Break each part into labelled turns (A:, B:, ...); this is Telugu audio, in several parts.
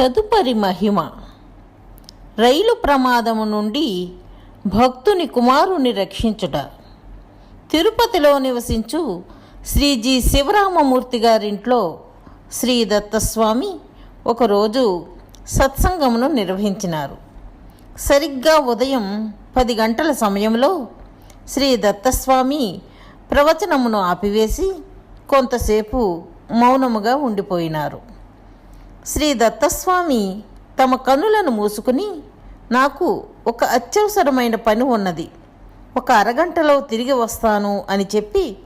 A: తదుపరి మహిమ. రైలు ప్రమాదము నుండి భక్తుని కుమారుని రక్షించుట. తిరుపతిలో నివసించు శ్రీజీ శివరామమూర్తి గారింట్లో శ్రీ దత్తస్వామి ఒకరోజు సత్సంగమును నిర్వహించినారు. సరిగ్గా ఉదయం పది గంటల సమయంలో శ్రీ దత్తస్వామి ప్రవచనమును ఆపివేసి కొంతసేపు మౌనముగా ఉండిపోయినారు. శ్రీ దత్తస్వామి తమ కనులను మూసుకుని నాకు ఒక అత్యవసరమైన పని ఉన్నది. ఒక అరగంటలో తిరిగి వస్తాను అని చెప్పి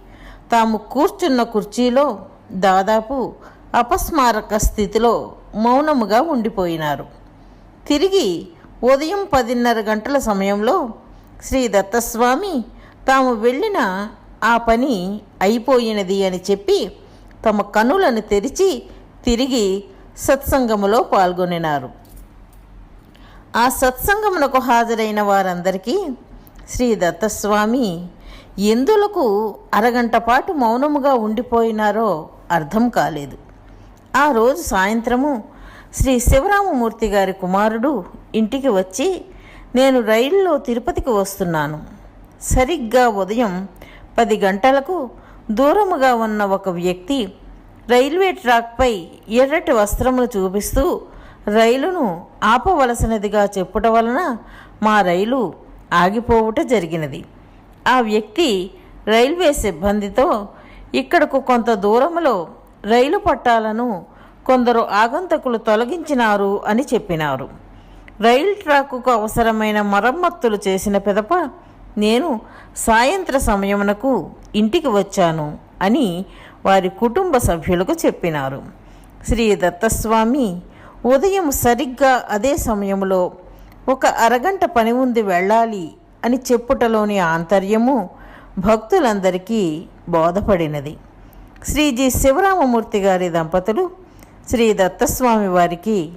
A: తాము కూర్చున్న కుర్చీలో దాదాపు అపస్మారక స్థితిలో మౌనముగా ఉండిపోయినారు. తిరిగి ఉదయం పదిన్నర గంటల సమయంలో శ్రీ దత్తస్వామి తాము వెళ్ళిన ఆ పని అయిపోయినది అని చెప్పి తమ కనులను తెరిచి తిరిగి సత్సంగములో పాల్గొనినారు. ఆ సత్సంగమునకు హాజరైన వారందరికీ శ్రీ దత్తస్వామి ఎందులకు అరగంట పాటు మౌనముగా ఉండిపోయినారో అర్థం కాలేదు. ఆ రోజు సాయంత్రము శ్రీ శివరామమూర్తి గారి కుమారుడు ఇంటికి వచ్చి నేను రైల్లో తిరుపతికి వస్తున్నాను. సరిగ్గా ఉదయం పది గంటలకు దూరముగా ఉన్న ఒక వ్యక్తి రైల్వే ట్రాక్పై ఎర్రటి వస్త్రములు చూపిస్తూ రైలును ఆపవలసినదిగా చెప్పుట వలన మా రైలు ఆగిపోవుట జరిగినది. ఆ వ్యక్తి రైల్వే సిబ్బందితో ఇక్కడకు కొంత దూరంలో రైలు పట్టాలను కొందరు ఆగంతకులు తొలగించినారు అని చెప్పినారు. రైలు ట్రాకుకు అవసరమైన మరమ్మతులు చేసిన పిదప నేను సాయంత్ర సమయమునకు ఇంటికి వచ్చాను అని వారి కుటుంబ సభ్యులకు చెప్పినారు. శ్రీ దత్తస్వామి ఉదయం సరిగ్గా అదే సమయంలో ఒక అరగంట పని ఉంది వెళ్ళాలి అని చెప్పుటలోని ఆంతర్యము భక్తులందరికీ బోధపడినది. శ్రీజీ శివరామమూర్తి గారి దంపతులు శ్రీ దత్తస్వామి వారికి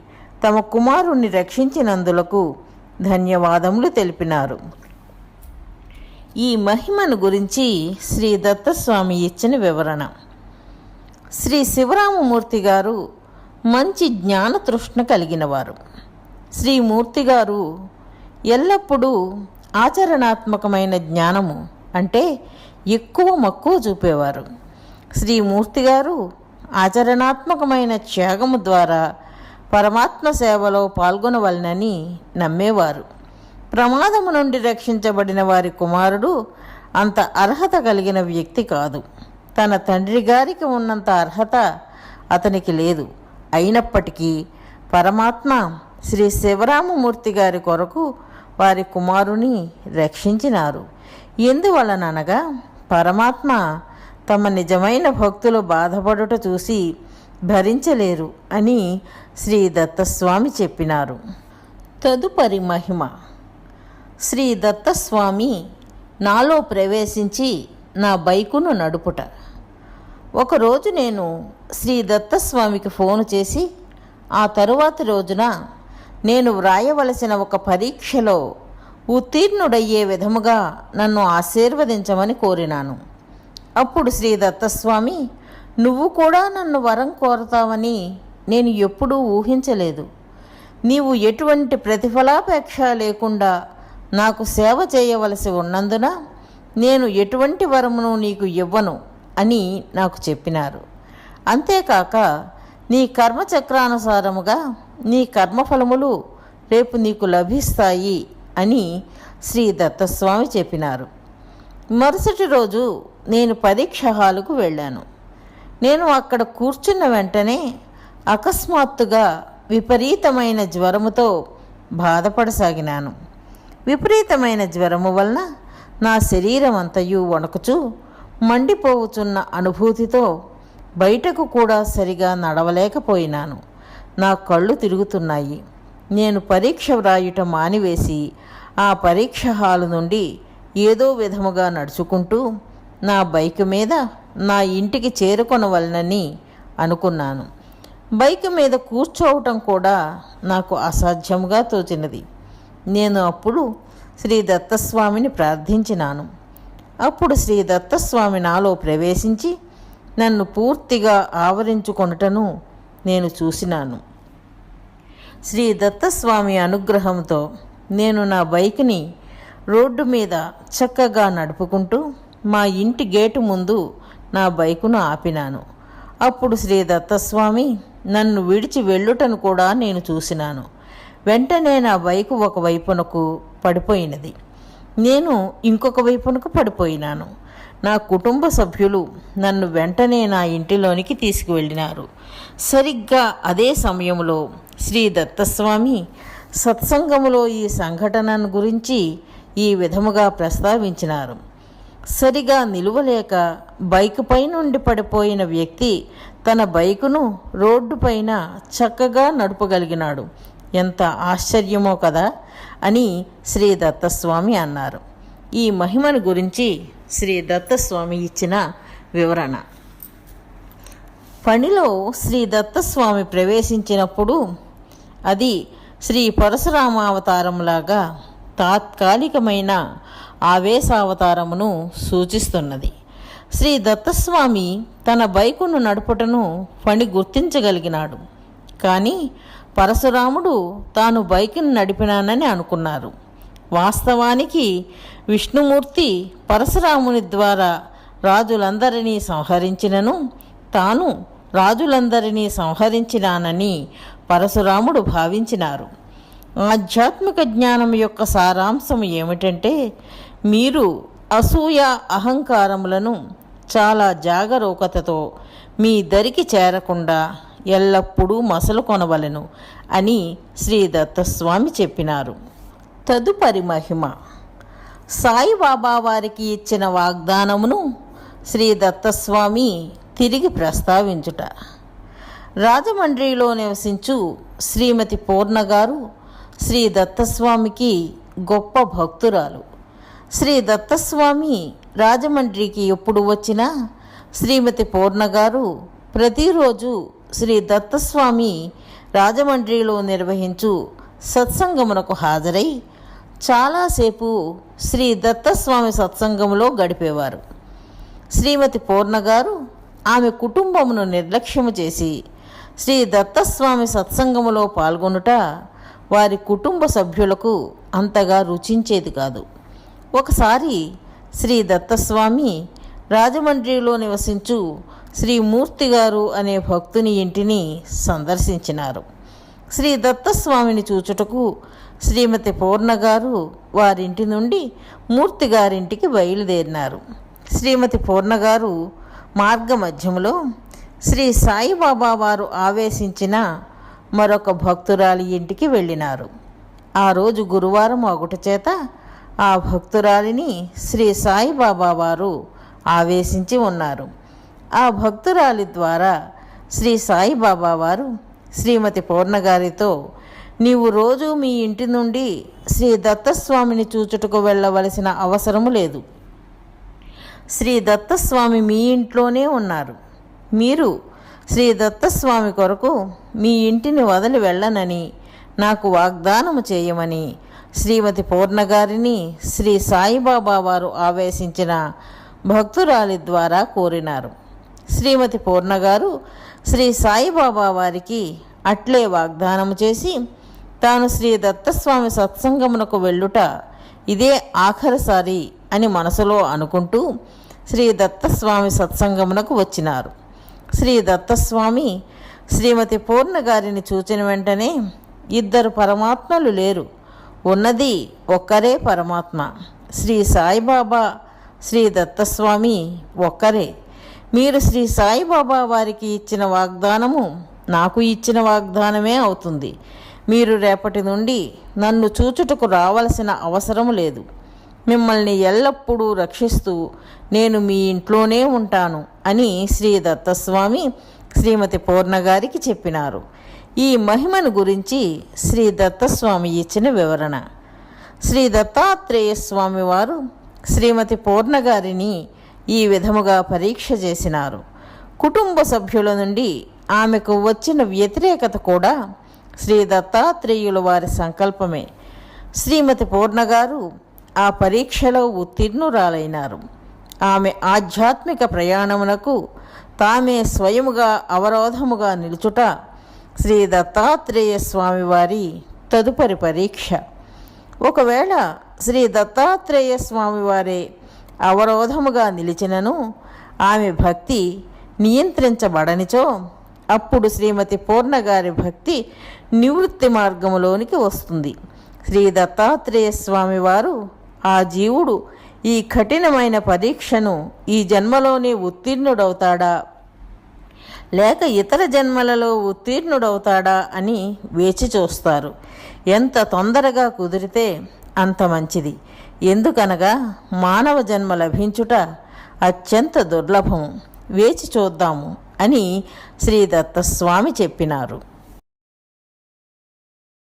A: తమ కుమారుణ్ణి రక్షించినందులకు ధన్యవాదములు తెలిపినారు. ఈ మహిమను గురించి శ్రీ దత్తస్వామి ఇచ్చిన వివరణ. శ్రీ శివరామమూర్తి గారు మంచి జ్ఞాన తృష్ణ కలిగినవారు. శ్రీమూర్తి గారు ఎల్లప్పుడూ ఆచరణాత్మకమైన జ్ఞానము అంటే ఎక్కువ మక్కువ చూపేవారు. శ్రీమూర్తి గారు ఆచరణాత్మకమైన త్యాగము ద్వారా పరమాత్మ సేవలో పాల్గొనవలనని నమ్మేవారు. ప్రమాదము నుండి రక్షించబడిన వారి కుమారుడు అంత అర్హత కలిగిన వ్యక్తి కాదు. తన తండ్రి గారికి ఉన్నంత అర్హత అతనికి లేదు. అయినప్పటికీ పరమాత్మ శ్రీ శివరామమూర్తి గారి కొరకు వారి కుమారుని రక్షించినారు. ఎందువలననగా పరమాత్మ తమ నిజమైన భక్తులు బాధపడుట చూసి భరించలేరు అని శ్రీ దత్తస్వామి చెప్పినారు. తదుపరి మహిమ. శ్రీ దత్తస్వామి నాలో ప్రవేశించి నా బైకును నడుపుట. ఒకరోజు నేను శ్రీ దత్తస్వామికి ఫోను చేసి ఆ తరువాతి రోజున నేను వ్రాయవలసిన ఒక పరీక్షలో ఉత్తీర్ణుడయ్యే విధముగా నన్ను ఆశీర్వదించమని కోరినాను. అప్పుడు శ్రీ దత్తస్వామి నువ్వు కూడా నన్ను వరం కోరతావని నేను ఎప్పుడూ ఊహించలేదు. నీవు ఎటువంటి ప్రతిఫలాపేక్ష లేకుండా నాకు సేవ చేయవలసి ఉన్నందున నేను ఎటువంటి వరమును నీకు ఇవ్వను. అని నాకు చెప్పినారు. అంతేకాక నీ కర్మచక్రానుసారముగా నీ కర్మఫలములు రేపు నీకు లభిస్తాయి అని శ్రీ దత్తస్వామి చెప్పినారు. మరుసటి రోజు నేను పరీక్ష హాలుకు వెళ్ళాను. నేను అక్కడ కూర్చున్న వెంటనే అకస్మాత్తుగా విపరీతమైన జ్వరముతో బాధపడసాగినాను. విపరీతమైన జ్వరము వలన నా శరీరం అంతయు వణకుచూ మండిపోవుచున్న అనుభూతితో బయటకు కూడా సరిగా నడవలేకపోయినాను. నా కళ్ళు తిరుగుతున్నాయి. నేను పరీక్ష వ్రాయుట మానివేసి ఆ పరీక్ష హాలు నుండి ఏదో విధముగా నడుచుకుంటూ నా బైక్ మీద నా ఇంటికి చేరుకొనవలనని అనుకున్నాను. బైక్ మీద కూర్చోవటం కూడా నాకు అసాధ్యంగా తోచినది. నేను అప్పుడు శ్రీ దత్తస్వామిని ప్రార్థించినాను. అప్పుడు శ్రీ దత్తస్వామి నాలో ప్రవేశించి నన్ను పూర్తిగా ఆవరించుకొనుటను నేను చూసినాను. శ్రీ దత్తస్వామి అనుగ్రహంతో నేను నా బైక్ని రోడ్డు మీద చక్కగా నడుపుకుంటూ మా ఇంటి గేటు ముందు నా బైకును ఆపినాను. అప్పుడు శ్రీ దత్తస్వామి నన్ను విడిచి వెళ్ళుటను కూడా నేను చూసినాను. వెంటనే నా బైకు ఒక వైపునకు పడిపోయినది. నేను ఇంకొక వైపునకు పడిపోయినాను. నా కుటుంబ సభ్యులు నన్ను వెంటనే నా ఇంటిలోనికి తీసుకువెళ్ళినారు. సరిగ్గా అదే సమయంలో శ్రీ దత్తస్వామి సత్సంగములో ఈ సంఘటనను గురించి ఈ విధముగా ప్రస్తావించినారు. సరిగా నిలువలేక బైక్ పై నుండి పడిపోయిన వ్యక్తి తన బైకును రోడ్డుపైన చక్కగా నడపగలిగినాడు. ఎంత ఆశ్చర్యమో కదా అని శ్రీ దత్తస్వామి అన్నారు. ఈ మహిమను గురించి శ్రీ దత్తస్వామి ఇచ్చిన వివరణ. పనిలో శ్రీ దత్తస్వామి ప్రవేశించినప్పుడు అది శ్రీ పరశురామావతారంలాగా తాత్కాలికమైన ఆవేశావతారమును సూచిస్తున్నది. శ్రీ దత్తస్వామి తన బైకును నడుపుటను పని గుర్తించగలిగినాడు. కానీ పరశురాముడు తాను బైక్ని నడిపినానని అనుకున్నారు. వాస్తవానికి విష్ణుమూర్తి పరశురాముని ద్వారా రాజులందరినీ సంహరించినను తాను రాజులందరినీ సంహరించినానని పరశురాముడు భావించినారు. ఆధ్యాత్మిక జ్ఞానం యొక్క సారాంశం ఏమిటంటే మీరు అసూయ అహంకారములను చాలా జాగరూకతతో మీ దరికి చేరకుండా ఎల్లప్పుడూ మసలు కొనవలెను అని శ్రీ దత్తస్వామి చెప్పినారు. తదుపరి మహిమ. సాయిబాబా వారికి ఇచ్చిన వాగ్దానమును శ్రీ దత్తస్వామి తిరిగి ప్రస్తావించుట. రాజమండ్రిలో నివసించు శ్రీమతి పూర్ణ గారు శ్రీ దత్తస్వామికి గొప్ప భక్తురాలు. శ్రీ దత్తస్వామి రాజమండ్రికి ఎప్పుడు వచ్చినా శ్రీమతి పూర్ణ గారు ప్రతిరోజు శ్రీ దత్తస్వామి రాజమండ్రిలో నిర్వహించు సత్సంగమునకు హాజరై చాలాసేపు శ్రీ దత్తస్వామి సత్సంగంలో గడిపేవారు. శ్రీమతి పూర్ణ గారు ఆమె కుటుంబమును నిర్లక్ష్యము చేసి శ్రీ దత్తస్వామి సత్సంగములో పాల్గొనుట వారి కుటుంబ సభ్యులకు అంతగా రుచించేది కాదు. ఒకసారి శ్రీ దత్తస్వామి రాజమండ్రిలో నివసించు శ్రీ మూర్తి గారు అనే భక్తుని ఇంటిని సందర్శించినారు. శ్రీ దత్తస్వామిని చూచుటకు శ్రీమతి పూర్ణ గారు వారింటి నుండి మూర్తి గారింటికి బయలుదేరినారు. శ్రీమతి పూర్ణ గారు మార్గ మధ్యంలో శ్రీ సాయిబాబా వారు ఆవేశించిన మరొక భక్తురాలి ఇంటికి వెళ్ళినారు. ఆ రోజు గురువారం ఒకట చేత ఆ భక్తురాలిని శ్రీ సాయిబాబా వారు ఆవేశించి ఉన్నారు. ఆ భక్తురాలి ద్వారా శ్రీ సాయిబాబా వారు శ్రీమతి పూర్ణగారితో నీవు రోజు మీ ఇంటి నుండి శ్రీ దత్తస్వామిని చూచుటకు వెళ్ళవలసిన అవసరము లేదు. శ్రీ దత్తస్వామి మీ ఇంట్లోనే ఉన్నారు. మీరు శ్రీ దత్తస్వామి కొరకు మీ ఇంటిని వదిలి వెళ్ళనని నాకు వాగ్దానము చేయమని శ్రీమతి పూర్ణగారిని శ్రీ సాయిబాబా వారు ఆవేశించిన భక్తురాలి ద్వారా కోరినారు. శ్రీమతి పూర్ణగారు శ్రీ సాయిబాబా వారికి అట్లే వాగ్దానం చేసి తాను శ్రీ దత్తస్వామి సత్సంగమునకు వెళ్ళుట ఇదే ఆఖరిసారి అని మనసులో అనుకుంటూ శ్రీ దత్తస్వామి సత్సంగమునకు వచ్చినారు. శ్రీ దత్తస్వామి శ్రీమతి పూర్ణ గారిని చూచిన వెంటనే ఇద్దరు పరమాత్మలు లేరు. ఉన్నది ఒక్కరే పరమాత్మ. శ్రీ సాయిబాబా శ్రీ దత్తస్వామి ఒక్కరే. మీరు శ్రీ సాయిబాబా వారికి ఇచ్చిన వాగ్దానము నాకు ఇచ్చిన వాగ్దానమే అవుతుంది. మీరు రేపటి నుండి నన్ను చూచుటకు రావలసిన అవసరం లేదు. మిమ్మల్ని ఎల్లప్పుడూ రక్షిస్తూ నేను మీ ఇంట్లోనే ఉంటాను అని శ్రీ దత్తస్వామి శ్రీమతి పూర్ణగారికి చెప్పినారు. ఈ మహిమను గురించి శ్రీ దత్తస్వామి ఇచ్చిన వివరణ. శ్రీ దత్తాత్రేయ స్వామివారు శ్రీమతి పూర్ణగారిని ఈ విధముగా పరీక్ష చేసినారు. కుటుంబ సభ్యుల నుండి ఆమెకు వచ్చిన వ్యతిరేకత కూడా శ్రీ దత్తాత్రేయుల వారి సంకల్పమే. శ్రీమతి పూర్ణగారు ఆ పరీక్షలో ఉత్తీర్ణురాలైనారు. ఆమె ఆధ్యాత్మిక ప్రయాణమునకు తామే స్వయముగా అవరోధముగా నిలుచుట శ్రీ దత్తాత్రేయ స్వామి వారి తదుపరి పరీక్ష. ఒకవేళ శ్రీ దత్తాత్రేయ స్వామివారే అవరోధముగా నిలిచినను. ఆమె భక్తి నియంత్రించబడనిచో అప్పుడు శ్రీమతి పూర్ణగారి భక్తి నివృత్తి మార్గములోనికి వస్తుంది. శ్రీ దత్తాత్రేయ స్వామి వారు ఆ జీవుడు ఈ కఠినమైన పరీక్షను ఈ జన్మలోనే ఉత్తీర్ణుడవుతాడా? లేక ఇతర జన్మలలో ఉత్తీర్ణుడవుతాడా అని వేచి చూస్తారు. ఎంత తొందరగా కుదిరితే అంత మంచిది. ఎందుకనగా మానవ జన్మ లభించుట అత్యంత దుర్లభం. వేచి చూద్దాము అని శ్రీ దత్తస్వామి చెప్పినారు.